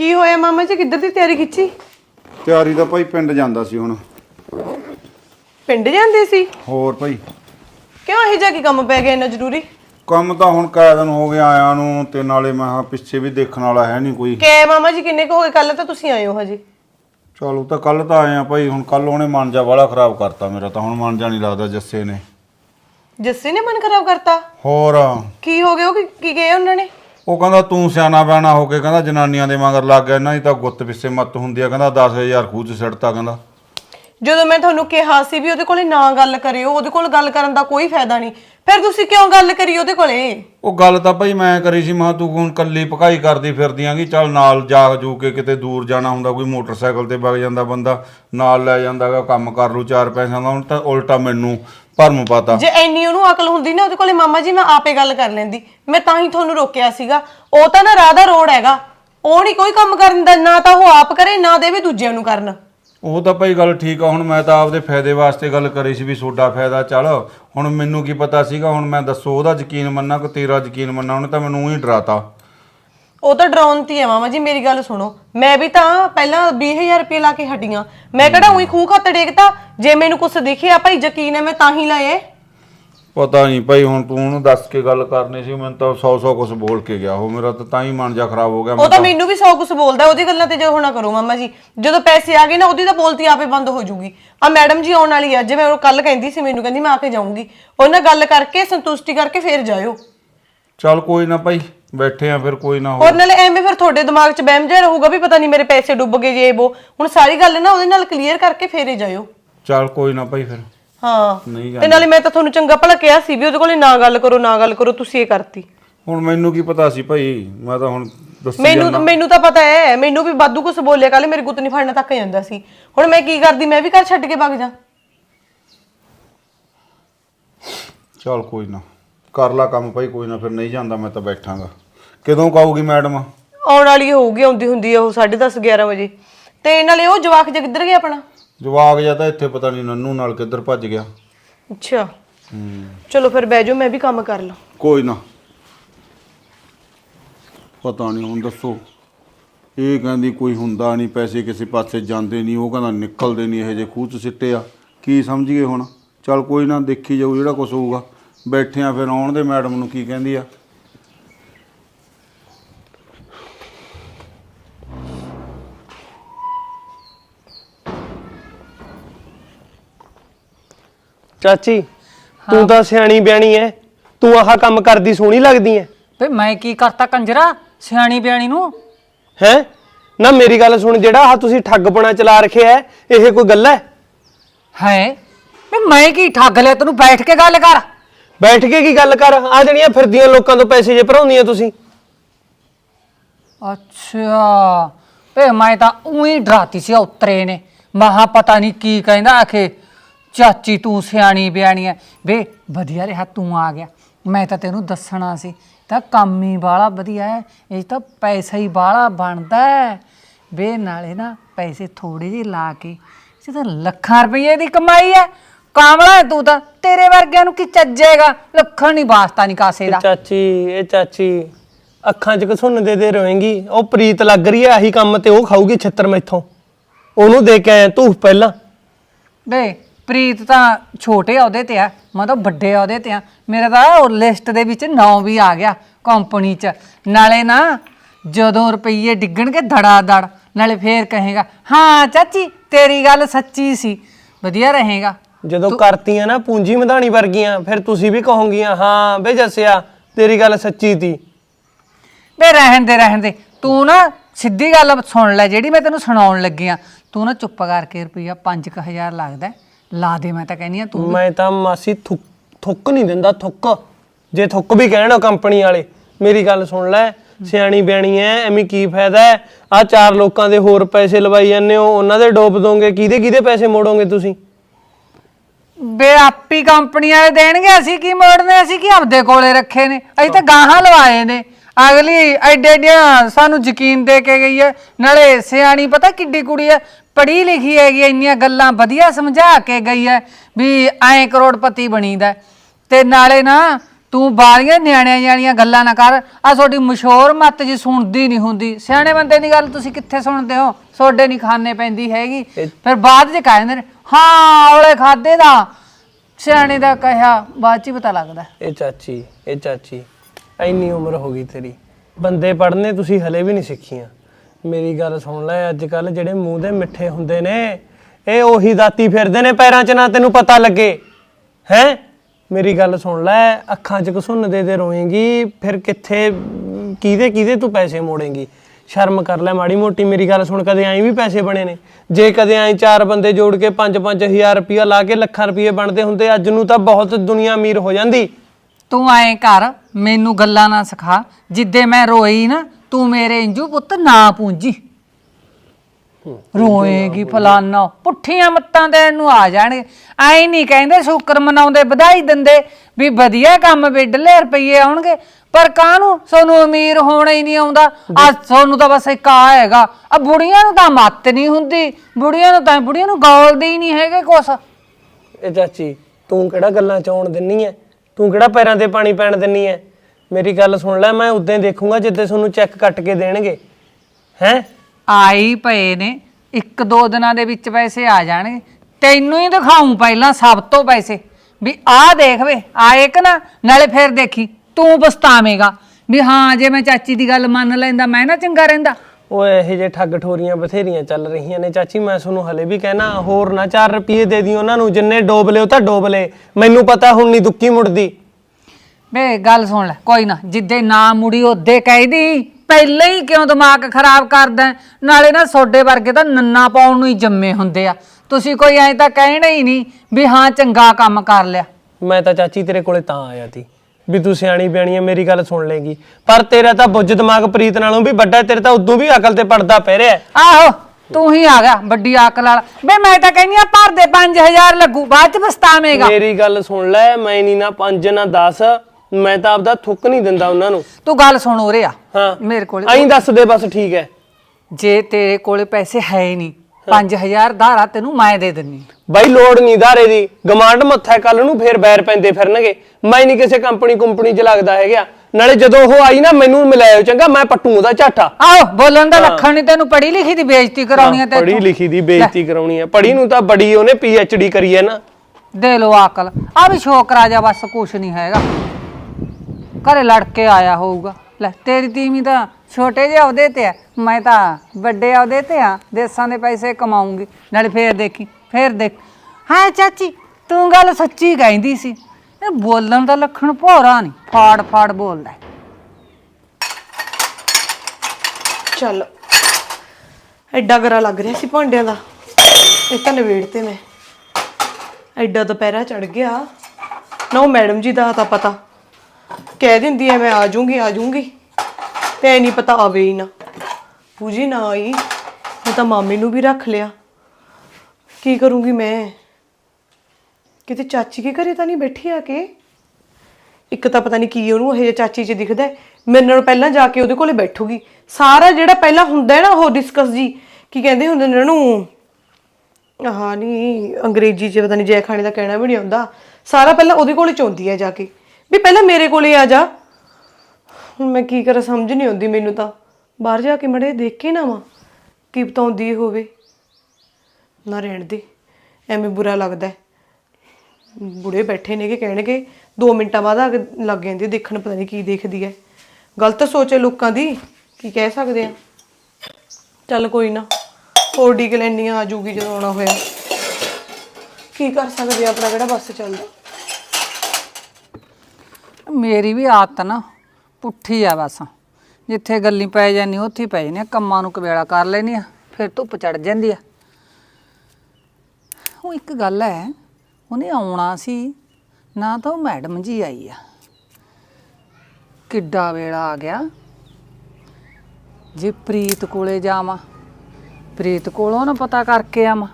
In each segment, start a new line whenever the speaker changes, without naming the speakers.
ਕੀ ਹੋਇਆ ਮਾਮਾ ਜੀ? ਕਿੱਧਰ ਦੀ ਤਿਆਰੀ ਖਿੱਚੀ?
ਤਿਆਰੀ ਤਾਂ ਭਾਈ ਪਿੰਡ ਜਾਂਦਾ ਸੀ ਹੁਣ।
ਪਿੰਡ ਜਾਂਦੇ ਸੀ?
ਹੋਰ ਭਾਈ।
ਕਿਉਂ ਇਹ ਜਾ ਕੇ ਕੰਮ ਪੈ ਗਿਆ ਇੰਨਾ ਜ਼ਰੂਰੀ?
ਕੰਮ ਤਾਂ ਹੁਣ ਕਾਇ ਦਿਨ ਹੋ ਗਿਆ ਆਇਆਂ ਨੂੰ ਤੇ ਨਾਲੇ ਮੈਂ ਕਿਹਾ ਪਿੱਛੇ ਵੀ ਦੇਖਣ ਵਾਲਾ ਹੈ ਨਹੀਂ ਕੋਈ।
ਕਿ ਮਾਮਾ ਜੀ ਕਿੰਨੇ ਕੁ ਹੋ ਗਏ? ਕੱਲ ਤਾਂ ਤੁਸੀਂ ਆਏ ਹੋ ਹਜੇ।
ਚਲੋ ਤਾਂ ਕੱਲ ਤਾਂ ਆਏ ਆ ਭਾਈ ਹੁਣ ਕੱਲ ਉਹਨੇ ਮਨ ਜਾ ਵਾਲਾ ਖਰਾਬ ਕਰਤਾ ਮੇਰਾ ਤਾਂ ਹੁਣ ਮਨ ਜਾ ਨਹੀਂ ਲੱਗਦਾ ਜੱਸੇ ਨੇ।
ਜੱਸੀ ਨੇ ਮਨ ਖਰਾਬ ਕਰਤਾ?
ਹੋਰ।
ਕੀ ਹੋ ਗਿਆ ਉਹ? ਕੀ- ਕੀ ਗਏ ਉਹਨਾਂ ਨੇ?
ਉਹ ਕਹਿੰਦਾ, ਤੂੰ ਸਿਆਣਾ ਬਿਆਣਾ ਹੋ ਕੇ ਕਹਿੰਦਾ, ਜਨਾਨੀਆਂ ਦੇ ਮਗਰ ਲੱਗ ਗਿਆ, ਇਹਨਾਂ ਦੀ ਤਾਂ ਗੁੱਤ ਪਿੱਛੇ ਮੱਤ ਹੁੰਦੀ ਆ। ਕਹਿੰਦਾ 10000 ਖੂਹ ਚ ਸਿੱਟਤਾ, ਕਹਿੰਦਾ।
ਜਦੋਂ ਮੈਂ ਤੁਹਾਨੂੰ ਕਿਹਾ ਸੀ ਵੀ ਉਹਦੇ ਕੋਲੇ ਨਾ ਗੱਲ ਕਰਿਓ ਉਹਦੇ ਕੋਲ ਗੱਲ ਕਰਨ ਦਾ ਕੋਈ ਫਾਇਦਾ ਨਹੀਂ। ਫਿਰ ਤੁਸੀਂ ਕਿਉਂ ਗੱਲ ਕਰੀ ਉਹਦੇ ਕੋਲੇ?
ਉਹ ਗੱਲ ਤਾਂ ਭਾਈ ਮੈਂ ਕਰੀ ਸੀ ਮੈਂ ਤੂੰ ਹੁਣ ਕੱਲੀ ਪਕਾਈ ਕਰਦੀ ਫਿਰਦੀਆਂਗੀ ਚੱਲ ਨਾਲ ਜਾ ਜੂ ਕੇ ਕਿਤੇ ਦੂਰ ਜਾਣਾ ਹੁੰਦਾ ਕੋਈ ਮੋਟਰਸਾਈਕਲ ਤੇ ਵਗ ਜਾਂਦਾ ਬੰਦਾ ਨਾਲ ਲੈ ਜਾਂਦਾਗਾ ਕੰਮ ਕਰ ਲੂ ਚਾਰ ਪੈਸਿਆਂ ਦਾ ਹੁਣ ਤਾਂ ਉਲਟਾ ਮੈਨੂੰ ਭਰਮ ਪਾਤਾ।
ਜੇ ਐਨੀ ਉਹਨੂੰ ਅਕਲ ਹੁੰਦੀ ਨਾ ਉਹਦੇ ਕੋਲੇ ਮਾਮਾ ਜੀ ਮੈਂ ਆਪੇ ਗੱਲ ਕਰ ਲੈਂਦੀ। ਮੈਂ ਤਾਂ ਹੀ ਤੁਹਾਨੂੰ ਰੋਕਿਆ ਸੀਗਾ। ਉਹ ਤਾਂ ਨਾ ਰਾਹ ਦਾ ਰੋਡ ਹੈਗਾ। ਉਹ ਨਹੀਂ ਕੋਈ ਕੰਮ ਕਰਨ ਦਾ ਨਾ ਤਾਂ ਉਹ ਆਪ ਕਰੇ ਨਾ ਦੇਵੇ ਦੂਜਿਆਂ ਨੂੰ ਕਰਨ।
ਉਹ ਤਾਂ ਭਾਈ ਗੱਲ ਠੀਕ ਆ, ਹੁਣ ਮੈਂ ਤਾਂ ਆਪਦੇ ਫਾਇਦੇ ਵਾਸਤੇ ਗੱਲ ਕਰੀ ਸੀ ਵੀ ਤੁਹਾਡਾ ਫਾਇਦਾ ਚੱਲ। ਹੁਣ ਮੈਨੂੰ ਕੀ ਪਤਾ ਸੀਗਾ, ਹੁਣ ਮੈਂ ਦੱਸੋ, ਉਹਦਾ ਯਕੀਨ ਮੰਨਾਂ ਕਿ ਤੇਰਾ ਯਕੀਨ ਮੰਨਾਂ, ਉਹਨੇ ਤਾਂ ਮੈਨੂੰ ਹੀ ਡਰਾਤਾ।
ਉਹ ਤਾਂ ਡਰਾਉਂਦੀ ਹੈ ਮਾਮਾ ਜੀ, ਮੇਰੀ ਗੱਲ ਸੁਣੋ। ਮੈਂ ਵੀ ਤਾਂ ਪਹਿਲਾਂ 20000 ਰੁਪਏ ਲਾ ਕੇ ਹਟੀਆਂ। ਮੈਂ ਕਿਹੜਾ ਉਹੀ ਖੂਹ ਖੱਤ ਡੇਗਤਾ? ਜੇ ਮੈਨੂੰ ਕੁਝ ਦਿਖਿਆ, ਭਾਈ ਯਕੀਨ ਹੈ ਮੈਂ ਤਾਂ ਹੀ ਲਾਏ।
ਪਤਾ ਨਹੀਂ ਭਾਈ ਹੁਣ ਤੂੰ ਉਹਨੂੰ ਦੱਸ ਕੇ ਗੱਲ ਕਰਨੀ ਸੀ ਮੈਨੂੰ ਤਾਂ 100 100 ਕੁਝ ਬੋਲ ਕੇ ਗਿਆ। ਉਹ ਮੇਰਾ ਤਾਂ ਤਾਂ ਹੀ ਮਨ ਜਾ ਖਰਾਬ ਹੋ ਗਿਆ
ਉਹ ਤਾਂ ਮੈਨੂੰ ਵੀ ਸੌ ਕੁਝ ਬੋਲਦਾ ਉਹਦੀ ਗੱਲਾਂ ਤੇ ਜੋ ਹੋਣਾ ਕਰੋ ਮਾਮਾ ਜੀ। ਜਦੋਂ ਪੈਸੇ ਆ ਗਏ ਨਾ ਉਹਦੀ ਤਾਂ ਬੋਲਤੀ ਆਪੇ ਬੰਦ ਹੋ ਜੂਗੀ। ਆ ਮੈਡਮ ਜੀ ਆਉਣ ਵਾਲੀ ਆ ਜਿਵੇਂ ਉਹ ਕੱਲ ਕਹਿੰਦੀ ਸੀ ਮੈਨੂੰ ਕਹਿੰਦੀ ਮੈਂ ਆ ਕੇ ਜਾਊਂਗੀ। ਉਹਨਾਂ ਨਾਲ ਗੱਲ ਕਰਕੇ ਸੰਤੁਸ਼ਟੀ ਕਰਕੇ ਫੇਰ ਜਾਇਓ।
ਚੱਲ ਕੋਈ ਨਾ ਭਾਈ ਬੈਠੇ ਆ ਫਿਰ ਕੋਈ ਨਾ ਹੋ
ਹੋਰ। ਨਾਲੇ ਐਵੇਂ ਫਿਰ ਤੁਹਾਡੇ ਦਿਮਾਗ 'ਚ ਬਹਿਮ ਜਿਹਾ ਰਹੂਗਾ ਵੀ ਪਤਾ ਨਹੀਂ ਮੇਰੇ ਪੈਸੇ ਡੁੱਬ ਗਏ ਜੇ ਉਹ ਹੁਣ ਸਾਰੀ ਗੱਲ ਨਾ ਉਹਦੇ ਨਾਲ ਕਲੀਅਰ ਕਰਕੇ ਫੇਰੇ ਜਾਇਓ।
ਚੱਲ ਕੋਈ ਨਾ ਭਾਈ ਫਿਰ।
ਹਾਂ।
ਨਹੀਂ
ਤੇ ਨਾਲੇ ਮੈਂ ਤਾਂ ਤੁਹਾਨੂੰ ਚੰਗਾ ਭਲਾ ਕਿਹਾ ਸੀ ਵੀ ਉਹਦੇ ਕੋਲੇ ਨਾ ਗੱਲ ਕਰੋ ਨਾ ਗੱਲ ਕਰੋ ਤੁਸੀਂ ਇਹ ਕਰਤੀ।
ਹੁਣ ਮੈਨੂੰ ਕੀ ਪਤਾ ਸੀ ਭਾਈ? ਮੈਂ ਤਾਂ ਹੁਣ ਦੱਸੀ
ਮੈਨੂੰ ਤਾਂ ਮੈਨੂੰ ਤਾਂ ਪਤਾ ਹੈ। ਮੈਨੂੰ ਵੀ ਬਾਦੂ ਕੁਝ ਬੋਲਿਆ ਕੱਲ ਮੇਰੇ ਗੁੱਤ ਨਹੀਂ ਫੜਨਾ ਤੱਕ ਜਾਂਦਾ ਸੀ। ਹੁਣ ਮੈਂ ਕੀ ਕਰਦੀ? ਮੈਂ ਵੀ ਘਰ ਛੱਡ ਕੇ ਭੱਗ ਜਾ
ਚੱਲ ਕੋਈ ਨਾ। ਕਰ ਲਾ ਕੰਮ ਭਾਈ ਕੋਈ ਨਾ ਫਿਰ ਨਹੀਂ ਜਾਂਦਾ ਮੈਂ ਤਾਂ ਬੈਠਾਂਗਾ। ਕਦੋਂ ਕਾਊਗੀ ਮੈਡਮ?
ਆਉਣ ਵਾਲੀ ਹੋਊਗੀ ਆਉਂਦੀ ਹੁੰਦੀ ਆ ਉਹ 10:30 11 ਵਜੇ। ਤੇ ਨਾਲੇ ਉਹ ਜਵਾਕ ਜਿਹਾ ਕਿੱਧਰ ਗਿਆ ਆਪਣਾ?
ਜਵਾਗ ਜਾਂ ਤਾਂ ਇੱਥੇ ਪਤਾ ਨਹੀਂ ਨੰਨੂ ਨਾਲ ਕਿੱਧਰ ਭੱਜ ਗਿਆ।
ਅੱਛਾ।
ਹੂੰ।
ਚਲੋ ਫਿਰ ਬਹਿ ਜਾਓ ਮੈਂ ਵੀ ਕੰਮ ਕਰ ਲਾਂ।
ਕੋਈ ਨਾ। ਪਤਾ ਨਹੀਂ ਹੁਣ ਦੱਸੋ। ਇਹ ਕਹਿੰਦੀ ਕੋਈ ਹੁੰਦਾ ਨਹੀਂ ਪੈਸੇ ਕਿਸੇ ਪਾਸੇ ਜਾਂਦੇ ਨਹੀਂ ਉਹ ਕਹਿੰਦਾ ਨਿਕਲਦੇ ਨਹੀਂ ਇਹ ਜੇ ਖੂਹ ਚ ਸਿੱਟੇ ਆ। ਕੀ ਸਮਝੀਏ ਹੁਣ? ਚੱਲ ਕੋਈ ਨਾ ਦੇਖੀ ਜਾਊ ਜਿਹੜਾ ਕੁਝ ਹੋਊਗਾ। ਬੈਠੇ ਆ ਫਿਰ ਆਉਣ ਦੇ ਮੈਡਮ ਨੂੰ ਕੀ ਕਹਿੰਦੀ ਆ?
ਚਾਚੀ ਤੂੰ ਤਾਂ ਸਿਆਣੀ ਬਿਆਣੀ ਐ। ਤੂੰ ਆਹ ਕੰਮ ਕਰਦੀ ਸੋਹਣੀ ਲੱਗਦੀ ਐ।
ਵੇ ਮੈਂ ਕੀ ਕਰਤਾ ਕੰਜਰਾ? ਸਿਆਣੀ ਬਿਆਣੀ ਨੂੰ?
ਹੈ? ਨਾ ਮੇਰੀ ਗੱਲ ਸੁਣ ਜਿਹੜਾ ਆਹ ਤੁਸੀਂ ਠੱਗਪਣਾ ਚਲਾ ਰੱਖਿਆ ਹੈ, ਇਹ ਕੋਈ ਗੱਲ ਐ?
ਹੈ। ਵੇ ਮੈਂ ਕੀ ਠੱਗ ਲਿਆ? ਤੈਨੂੰ ਬੈਠ ਕੇ ਗੱਲ ਕਰ।
ਬੈਠ ਕੇ ਕੀ ਗੱਲ ਕਰ? ਆ ਜਿਹੜੀਆਂ ਫਿਰਦੀਆਂ ਲੋਕਾਂ ਤੋਂ ਪੈਸੇ ਜੇ ਭਰਾਉਂਦੀਆਂ ਤੁਸੀਂ।
ਅੱਛਾ। ਵੇ ਮੈਂ ਤਾਂ ਉਹੀ ਡਰਾਤੀ ਸੀ ਉਤਰੇ ਨੇ। ਮਹਾ ਪਤਾ ਨਹੀਂ ਕੀ ਕਹਿੰਦਾ ਆਖੇ ਚਾਚੀ ਤੂੰ ਸਿਆਣੀ ਬਿਆਣੀ ਐ। ਵੇ ਵਧੀਆ ਰਿਹਾ ਤੂੰ ਆ ਗਿਆ। ਮੈਂ ਤਾਂ ਤੈਨੂੰ ਦੱਸਣਾ ਸੀ ਤਾਂ ਕੰਮ ਹੀ ਬਾਲਾ ਵਧੀਆ ਹੈ ਇਹ ਤਾਂ ਪੈਸਾ ਹੀ ਬਾਲਾ ਬਣਦਾ ਹੈ ਵੇ ਨਾਲੇ ਨਾ ਪੈਸੇ ਥੋੜੇ ਜਿਹੇ ਲਾ ਕੇ ਇਹ ਤਾਂ ਲੱਖਾਂ ਰੁਪਏ ਦੀ ਕਮਾਈ ਹੈ ਕਾਮਲਾ ਹੈ ਤੂੰ ਤਾਂ ਤੇਰੇ ਵਰਗਿਆਂ ਨੂੰ ਕੀ ਚੱਜੇਗਾ? ਲੱਖਾਂ ਨਹੀਂ ਵਾਸਤਾ ਨਹੀਂ ਕਾਸੇ ਦਾ।
ਚਾਚੀ ਇਹ ਚਾਚੀ ਅੱਖਾਂ 'ਚ ਘਸੁੰਨ ਦੇ ਦੇ ਰੋਏਂਗੀ ਉਹ ਪ੍ਰੀਤ ਲੱਗ ਰਹੀ ਐ ਆਹੀ ਕੰਮ ਤੇ ਉਹ ਖਾਊਗੀ ਛਿੱਤਰ ਮੈਥੋਂ। ਉਹਨੂੰ ਦੇ ਕੇ ਆਇਆ ਤੂੰ ਪਹਿਲਾਂ।
ਵੇ ਪ੍ਰੀਤ ਤਾਂ ਛੋਟੇ ਅਹੁਦੇ ਤੇ ਆ ਮੈਂ ਤਾਂ ਵੱਡੇ ਅਹੁਦੇ ਤੇ ਆ। ਮੇਰਾ ਤਾਂ ਉਹ ਲਿਸਟ ਦੇ ਵਿੱਚ ਨਾਂ ਵੀ ਆ ਗਿਆ ਕੰਪਨੀ 'ਚ। ਨਾਲੇ ਨਾ ਜਦੋਂ ਰੁਪਈਏ ਡਿੱਗਣਗੇ ਧੜਾ ਧੜ ਨਾਲੇ ਫੇਰ ਕਹੇਗਾ ਹਾਂ ਚਾਚੀ ਤੇਰੀ ਗੱਲ ਸੱਚੀ ਸੀ ਵਧੀਆ ਰਹੇਗਾ।
ਜਦੋਂ ਕਰਤੀਆਂ ਨਾ ਪੂੰਜੀ ਮਧਾਣੀ ਵਰਗੀਆਂ ਫਿਰ ਤੁਸੀਂ ਵੀ ਕਹੋਗੀਆਂ ਹਾਂ ਬੇ ਜੱਸਿਆ ਤੇਰੀ ਗੱਲ ਸੱਚੀ ਤੀ।
ਵੇ ਰਹਿਣ ਦੇ ਰਹਿਣ ਦੇ ਤੂੰ ਨਾ ਸਿੱਧੀ ਗੱਲ ਸੁਣ ਲੈ ਜਿਹੜੀ ਮੈਂ ਤੈਨੂੰ ਸੁਣਾਉਣ ਲੱਗੀ ਆ। ਤੂੰ ਨਾ ਚੁੱਪ ਕਰਕੇ ਰੁਪਈਆ 5000 ਲੱਗਦਾ ਹੈ। ਲਾ ਦੇ ਮੈਂ ਤਾਂ ਕਹਿੰਦੀ ਆ ਤੂੰ
ਮੈਂ ਤਾਂ ਮਾਸੀ ਥੁੱਕ ਥੁੱਕ ਨਹੀਂ ਦਿੰਦਾ ਥੁੱਕ। ਜੇ ਥੁੱਕ ਵੀ ਕਹਿਣ ਕੰਪਨੀ ਵਾਲੇ ਮੇਰੀ ਗੱਲ ਸੁਣ ਲੈ ਸਿਆਣੀ ਬਿਆਣੀ ਐ ਐਵੇਂ ਕੀ ਫਾਇਦਾ ਆ ਚਾਰ ਲੋਕਾਂ ਦੇ ਹੋਰ ਪੈਸੇ ਲਵਾਈ ਜਾਂਦੇ ਹੋ ਉਹਨਾਂ ਦੇ ਡੋਬ ਦੋਗੇ ਕਿਹਦੇ ਕਿਹਦੇ ਪੈਸੇ ਮੋੜੋਗੇ ਤੁਸੀਂ?
ਬੇ ਆਪੀ ਕੰਪਨੀ ਵਾਲੇ ਦੇਣਗੇ ਅਸੀਂ ਕੀ ਮੋੜਨੇ ਅਸੀਂ ਕੀ ਆਪਦੇ ਕੋਲੇ ਰੱਖੇ ਨੇ? ਅਸੀਂ ਤਾਂ ਗਾਹਾਂ ਲਵਾਏ ਨੇ। ਅਗਲੀ ਐਡੇ ਐਡੀਆਂ ਸਾਨੂੰ ਯਕੀਨ ਦੇ ਕੇ ਗਈ ਹੈ ਨਾਲੇ ਸਿਆਣੀ ਪਤਾ ਕਿੱਡੀ ਕੁੜੀ ਹੈ ਪੜ੍ਹੀ ਲਿਖੀ ਹੈਗੀ ਹੈ, ਇੰਨੀਆਂ ਗੱਲਾਂ ਵਧੀਆ ਸਮਝਾ ਕੇ ਗਈ ਹੈ ਵੀ ਐਂ ਕਰੋੜਪਤੀ ਬਣੀਦਾ ਹੈ। ਤੇ ਨਾਲੇ ਨਾ ਤੂੰ ਬਾਲੀਆਂ ਨਿਆਣਿਆਂ ਜਾਣੀਆਂ ਗੱਲਾਂ ਨਾ ਕਰ। ਆ ਤੁਹਾਡੀ ਮਸ਼ਹੂਰ ਮੱਤ ਜੀ ਸੁਣਦੀ ਨਹੀਂ ਹੁੰਦੀ। ਸਿਆਣੇ ਬੰਦੇ ਦੀ ਗੱਲ ਤੁਸੀਂ ਕਿੱਥੇ ਸੁਣਦੇ ਹੋ? ਸੋਡੇ ਨਹੀਂ ਖਾਣੇ ਪੈਂਦੀ ਹੈਗੀ। ਫਿਰ ਬਾਅਦ 'ਚ ਕਹਿੰਦੇ ਨੇ ਹਾਂ ਔਲੇ ਖਾਦੇ ਦਾ। ਸਿਆਣੇ ਦਾ ਕਹਿਆ ਬਾਅਦ 'ਚ ਹੀ ਪਤਾ ਲੱਗਦਾ।
ਇਹ ਚਾਚੀ ਇਹ ਚਾਚੀ ਇੰਨੀ ਉਮਰ ਹੋ ਗਈ ਤੇਰੀ। ਬੰਦੇ ਪੜਨੇ ਤੁਸੀਂ ਹਲੇ ਵੀ ਨਹੀਂ ਸਿੱਖੀਆਂ। ਮੇਰੀ ਗੱਲ ਸੁਣ ਲੈ ਅੱਜ ਕੱਲ ਜਿਹੜੇ ਮੂੰਹ ਦੇ ਮਿੱਠੇ ਹੁੰਦੇ ਨੇ, ਇਹ ਉਹੀ ਦਾਤੀ ਫਿਰਦੇ ਨੇ ਪੈਰਾਂ 'ਚ, ਨਾ ਤੈਨੂੰ ਪਤਾ ਲੱਗੇ। ਹੈ? ਮੇਰੀ ਗੱਲ ਸੁਣ ਲੈ, ਅੱਖਾਂ 'ਚ ਘਸੁੰਨ ਦੇ ਦੇ ਰੋਏਂਗੀ, ਫਿਰ ਕਿੱਥੇ, ਕਿਹਦੇ ਕਿਹਦੇ ਤੂੰ ਪੈਸੇ ਮੋੜੇਂਗੀ? ਸ਼ਰਮ ਕਰ ਲੈ ਮਾੜੀ ਮੋਟੀ, ਮੇਰੀ ਗੱਲ ਸੁਣ, ਕਦੇ ਐਂ ਵੀ ਪੈਸੇ ਬਣੇ ਨੇ। ਜੇ ਕਦੇ ਐਂ ਚਾਰ ਬੰਦੇ ਜੋੜ ਕੇ 5-5000 ਰੁਪਇਆ ਲਾ ਕੇ ਲੱਖਾਂ ਰੁਪਏ ਬਣਦੇ ਹੁੰਦੇ, ਅੱਜ ਨੂੰ ਤਾਂ ਬਹੁਤ ਦੁਨੀਆ ਅਮੀਰ ਹੋ ਜਾਂਦੀ।
ਤੂੰ ਐਂ ਕਰ, ਮੈਨੂੰ ਗੱਲਾਂ ਨਾ ਸਿਖਾ, ਜਿੱਦੇ ਮੈਂ ਰੋਈ ਨਾ ਤੂੰ ਮੇਰੇ ਇੰਜੂ ਪੁੱਤ ਨਾ ਪੂੰਜੀ। ਰੋਏਗੀ ਫਲਾਨਾ। ਪੁੱਠੀਆਂ ਮੱਤਾਂ ਦੇਣ ਨੂੰ ਆ ਜਾਣਗੇ ਐਂ ਨਹੀਂ ਕਹਿੰਦੇ ਸ਼ੁਕਰ ਮਨਾਉਂਦੇ ਵਧਾਈ ਦਿੰਦੇ ਵੀ ਵਧੀਆ ਕੰਮ ਵਿੱਢਲੇ ਰੁਪਏ ਆਉਣਗੇ। ਪਰ ਕਾਹਨੂੰ? ਸੋਨੂੰ ਅਮੀਰ ਹੋਣਾ ਹੀ ਨਹੀਂ ਆਉਂਦਾ। ਆ ਸੋਨੂੰ ਤਾਂ ਬਸ ਇੱਕ ਆ ਹੈਗਾ। ਆ ਬੁੜੀਆਂ ਨੂੰ ਤਾਂ ਮੱਤ ਨਹੀਂ ਹੁੰਦੀ। ਬੁੜੀਆਂ ਨੂੰ ਤਾਂ ਬੁੜੀਆਂ ਨੂੰ ਗੌਲਦੇ ਹੀ ਨਹੀਂ ਹੈਗੇ ਕੁਛ।
ਇਹ ਚਾਚੀ ਤੂੰ ਕਿਹੜਾ ਗੱਲਾਂ ਚ ਆਉਣ ਦਿੰਨੀ ਐ? ਤੂੰ ਕਿਹੜਾ ਪੈਰਾਂ ਤੇ ਪਾਣੀ ਪੈਣ ਦਿੰਨੀ ਐ? ਮੇਰੀ ਗੱਲ ਸੁਣ ਲੈ ਮੈਂ ਉਦੋਂ ਦੇਖੂੰਗਾ ਜਿੱਦੇ ਤੁਹਾਨੂੰ ਚੈੱਕ ਕੱਟ ਕੇ ਦੇਣਗੇ। ਹੈ?
ਆਈ ਪਏ ਨੇ। ਇੱਕ ਦੋ ਦਿਨਾਂ ਦੇ ਵਿੱਚ ਪੈਸੇ ਆ ਜਾਣਗੇ। ਤੈਨੂੰ ਹੀ ਦਿਖਾਉਂ ਪਹਿਲਾਂ ਸਭ ਤੋਂ ਪੈਸੇ। ਵੀ ਆਹ ਦੇਖ ਵੇ ਆਏ ਕਿ ਨਾ? ਨਾਲੇ ਫਿਰ ਦੇਖੀ ਤੂੰ ਪਛਤਾਵੇਂਗਾ। ਵੀ ਹਾਂ ਜੇ ਮੈਂ ਚਾਚੀ ਦੀ ਗੱਲ ਮੰਨ ਲੈਂਦਾ ਮੈਂ ਨਾ ਚੰਗਾ ਰਹਿੰਦਾ।
ਓਏ ਇਹ ਜੇ ਠੱਗ ਠੋਰੀਆਂ ਬਥੇਰੀਆਂ ਚੱਲ ਰਹੀਆਂ ਨੇ ਚਾਚੀ ਮੈਂ ਤੁਹਾਨੂੰ ਹਲੇ ਵੀ ਕਹਿਣਾ ਹੋਰ ਨਾ 4 ਰੁਪਏ ਦੇ ਦਿਓ ਉਹਨਾਂ ਨੂੰ ਜਿੰਨੇ ਡੋਬ ਲਿਓ ਤਾਂ ਡੋਬ ਲੈ ਮੈਨੂੰ ਪਤਾ ਹੁਣ ਨਹੀਂ ਦੁੱਕੀ ਮੁੜਦੀ।
ਵੇ ਗੱਲ ਸੁਣ ਲੈ ਕੋਈ ਨਾ ਜਿੱਦੇ ਨਾ ਮੁੜੀ ਉਹਦੇ ਕਹਿਦੀ ਪਹਿਲਾਂ ਹੀ ਕਿਉਂ ਦਿਮਾਗ ਖਰਾਬ ਕਰਦਾ ਹੈ? ਨਾਲੇ ਨਾ ਸੋਡੇ ਵਰਗੇ ਤਾਂ ਨੰਨਾ ਪਾਉਣ ਨੂੰ ਹੀ ਜੰਮੇ ਹੁੰਦੇ ਆ। ਤੁਸੀਂ ਕੋਈ ਐਂ ਤਾਂ ਕਹਿਣਾ ਹੀ ਨਹੀਂ ਵੀ ਹਾਂ ਚੰਗਾ ਕੰਮ ਕਰ ਲਿਆ।
ਮੈਂ ਤਾਂ ਚਾਚੀ ਤੇਰੇ ਕੋਲੇ ਤਾਂ ਆਇਆ ਸੀ ਵੀ ਤੂੰ ਸਿਆਣੀ ਬਿਆਣੀ ਐ ਮੇਰੀ ਗੱਲ ਸੁਣ ਲੇਗੀ ਪਰ ਤੇਰਾ ਤਾਂ ਬੁੱਝ ਦਿਮਾਗ ਪ੍ਰੀਤ ਨਾਲੋਂ ਵੀ ਵੱਡਾ ਤੇਰੇ ਤਾਂ ਉਦੋਂ ਵੀ ਅਕਲ ਤੇ ਪੜਦਾ ਪੈ ਰਿਹਾ ਹੈ।
ਆਹੋ ਤੂੰ ਹੀ ਆ ਗਿਆ ਵੱਡੀ ਅਕਲ ਵਾਲਾ। ਵੇ ਮੈਂ ਤਾਂ ਕਹਿੰਦੀ ਆ ਭਰ ਦੇ 5000 ਲੱਗੂ ਬਾਅਦ ਚ ਪਛਤਾਵੇਂਗਾ।
ਮੇਰੀ ਗੱਲ ਸੁਣ ਲੈ ਮੈਂ ਨਹੀਂ ਨਾ 5 ਨਾ 10 ਮੈਂ ਤਾਂ ਆਪਦਾ ਥੁੱਕ ਨਹੀਂ ਦਿੰਦਾ ਉਹਨਾਂ ਨੂੰ।
ਤੂੰ ਗੱਲ ਸੁਣ ਉਰੇ ਆ।
ਹਾਂ।
ਮੇਰੇ ਕੋਲ
ਐਂ ਦੱਸ ਦੇ ਬਸ ਠੀਕ ਹੈ
ਜੇ ਤੇਰੇ ਕੋਲੇ ਪੈਸੇ ਹੈ ਹੀ ਨਹੀਂ 5000 ਧਾਰਾ ਤੈਨੂੰ ਮੈਂ ਦੇ ਦਿੰਨੀ।
ਬਾਈ ਲੋੜ ਨਹੀਂ ਧਾਰੇ ਦੀ। ਗਮਾਂਡ ਮੱਥਾ ਕੱਲ ਨੂੰ ਫੇਰ ਬੈਰ ਪੈਂਦੇ ਫਿਰਨਗੇ। ਮੈਂ ਨਹੀਂ ਕਿਸੇ ਕੰਪਨੀ ਕੁੰਪਨੀ 'ਚ ਲੱਗਦਾ ਹੈਗਾ। ਨਾਲੇ ਜਦੋਂ ਉਹ ਆਈ ਨਾ ਮੈਨੂੰ ਮਿਲਾਇਓ ਚੰਗਾ ਮੈਂ ਪੱਟੂ ਉਹਦਾ ਝਾਠਾ
ਆਹੋ ਬੋਲਣ ਦਾ ਲੱਖਣ ਨਹੀਂ ਤੈਨੂੰ ਪੜ੍ਹੀ ਲਿਖੀ ਦੀ ਬੇਇੱਜ਼ਤੀ ਕਰਾਉਣੀ ਆ ਤੇ।
ਪੜੀ ਲਿਖੀ ਦੀ ਬੇਇੱਜ਼ਤੀ ਕਰਾਉਣੀ ਹੈ ਪੜੀ ਨੂੰ ਤਾਂ ਬੜੀ ਉਹਨੇ ਡੀ ਕਰੀ ਹੈ ਨਾ।
ਦੇ ਲੋ ਅਕਲ ਆ ਵੀ ਸ਼ੋਕ ਰਾਜਾ ਬਸ ਕੁਛ ਨਹੀਂ ਹੈਗਾ। ਘਰੇ ਲੜ ਕੇ ਆਇਆ ਹੋਊਗਾ। ਲੈ, ਤੇਰੀ ਤੀਵੀਂ ਤਾਂ ਛੋਟੇ ਜਿਹੇ ਅਹੁਦੇ ਤੇ ਆ। ਮੈਂ ਤਾਂ ਵੱਡੇ ਅਹੁਦੇ ਤੇ ਆ, ਦੇਸਾਂ ਦੇ ਪੈਸੇ ਕਮਾਉਂਗੀ। ਨਾਲੇ ਫੇਰ ਦੇਖੀ, ਫੇਰ ਦੇਖ। ਹਾਂ ਚਾਚੀ, ਤੂੰ ਗੱਲ ਸੱਚੀ ਕਹਿੰਦੀ ਸੀ। ਇਹ ਬੋਲਣ ਦਾ ਲੱਖਣ ਭੋਰਾ ਨਹੀਂ, ਫਾੜ ਫਾੜ ਬੋਲਦਾ। ਹੈ।
ਚੱਲ। ਐਡਾ ਗਰਾ ਲੱਗ ਰਿਹਾ ਸੀ ਭਾਂਡਿਆਂ ਦਾ। ਇਹ ਤਾਂ ਨਵੇੜ ਤੇ ਮੈਂ। ਐਡਾ ਦੁਪਹਿਰਾ ਚੜ ਗਿਆ। ਨਾ ਉਹ ਮੈਡਮ ਜੀ ਦਾ ਤਾਂ ਪਤਾ। ਕਹਿ ਦਿੰਦੀ ਐ ਮੈਂ ਆ ਜਾਊਂਗੀ ਆ ਜਾਊਂਗੀ। ਤੇ ਐ ਨਹੀਂ ਪਤਾ ਆਵੇ ਹੀ ਨਾ। ਪੂਜੀ ਨਾ ਆਈ, ਮੈਂ ਤਾਂ ਮਾਮੇ ਨੂੰ ਵੀ ਰੱਖ ਲਿਆ। ਕੀ ਕਰੂੰਗੀ ਮੈਂ? ਕਿਤੇ ਚਾਚੀ ਕੇ ਘਰੇ ਤਾਂ ਨਹੀਂ ਬੈਠੀ ਆ ਕੇ? ਇੱਕ ਤਾਂ ਪਤਾ ਨਹੀਂ ਕੀ ਉਹਨੂੰ ਇਹ ਜਿਹਾ ਚਾਚੀ 'ਚ ਦਿਖਦਾ ਹੈ। ਮੇਰੇ ਨਾਲ ਪਹਿਲਾਂ ਜਾ ਕੇ ਉਹਦੇ ਕੋਲੇ ਬੈਠੂਗੀ। ਸਾਰਾ ਜਿਹੜਾ ਪਹਿਲਾਂ ਹੁੰਦਾ ਹੈ ਨਾ ਉਹ ਡਿਸਕਸ ਜੀ, ਕੀ ਕਹਿੰਦੇ ਹੁੰਦੇ ਨੇ ਉਹਨੂੰ? ਆਹ ਨਹੀਂ ਅੰਗਰੇਜ਼ੀ 'ਚ ਪਤਾ ਨਹੀਂ ਜੈ ਖਾਣੇ ਦਾ ਕਹਿਣਾ ਵੀ ਨਹੀਂ ਆਉਂਦਾ। ਸਾਰਾ ਪਹਿਲਾਂ ਉਹਦੇ ਕੋਲੇ ਚੌਂਦੀ ਹੈ ਜਾ ਕੇ। ਵੀ ਪਹਿਲਾਂ ਮੇਰੇ ਕੋਲੇ ਆ ਜਾ। ਹੁਣ ਮੈਂ ਕੀ ਕਰਾਂ, ਸਮਝ ਨਹੀਂ ਆਉਂਦੀ ਮੈਨੂੰ ਤਾਂ। ਬਾਹਰ ਜਾ ਕੇ ਮੜੇ ਦੇਖ ਕੇ ਨਾ ਵਾਂ ਕੀ ਬਤਾਉਂਦੀ ਹੋਵੇ। ਨਾ ਰਹਿਣ ਦੇ, ਐਵੇਂ ਬੁਰਾ ਲੱਗਦਾ ਹੈ। ਬੁੜੇ ਬੈਠੇ ਨੇ ਕਿ ਕਹਿਣਗੇ 2 ਮਿੰਟਾਂ ਬਾਅਦ ਆ ਕੇ ਲੱਗ ਜਾਂਦੀ ਹੈ ਦੇਖਣ, ਪਤਾ ਨਹੀਂ ਕੀ ਦੇਖਦੀ ਹੈ। ਗਲਤ ਸੋਚ ਹੈ ਲੋਕਾਂ ਦੀ, ਕੀ ਕਹਿ ਸਕਦੇ ਆ। ਚੱਲ ਕੋਈ ਨਾ, ਹੋਰ ਡੀ ਲੈਣੀਆਂ ਆ ਜੂਗੀ ਜਦੋਂ ਆਉਣਾ ਹੋਇਆ। ਕੀ ਕਰ ਸਕਦੇ ਆ ਆਪਣਾ, ਕਿਹੜਾ ਬੱਸ ਚੱਲਦਾ?
ਮੇਰੀ ਵੀ ਆਦਤ ਨਾ ਪੁੱਠੀ ਆ ਬਸ। ਜਿੱਥੇ ਗੱਲੀ ਪੈ ਜਾਂਦੀ, ਉੱਥੇ ਹੀ ਪੈ ਜਾਂਦੀ ਆ। ਕੰਮਾਂ ਨੂੰ ਕਵੇਲਾ ਕਰ ਲੈਣੀ ਆ, ਫਿਰ ਧੁੱਪ ਚੜ ਜਾਂਦੀ ਆ। ਉਹ ਇੱਕ ਗੱਲ ਹੈ ਉਹਨੇ ਆਉਣਾ ਸੀ, ਨਾ ਤਾਂ ਉਹ ਮੈਡਮ ਜੀ ਆਈ ਆ। ਕਿੱਡਾ ਵੇਲਾ ਆ ਗਿਆ। ਜੇ ਪ੍ਰੀਤ ਕੋਲੇ ਜਾਵਾਂ, ਪ੍ਰੀਤ ਕੋਲੋਂ ਨਾ ਪਤਾ ਕਰਕੇ ਆਵਾਂ।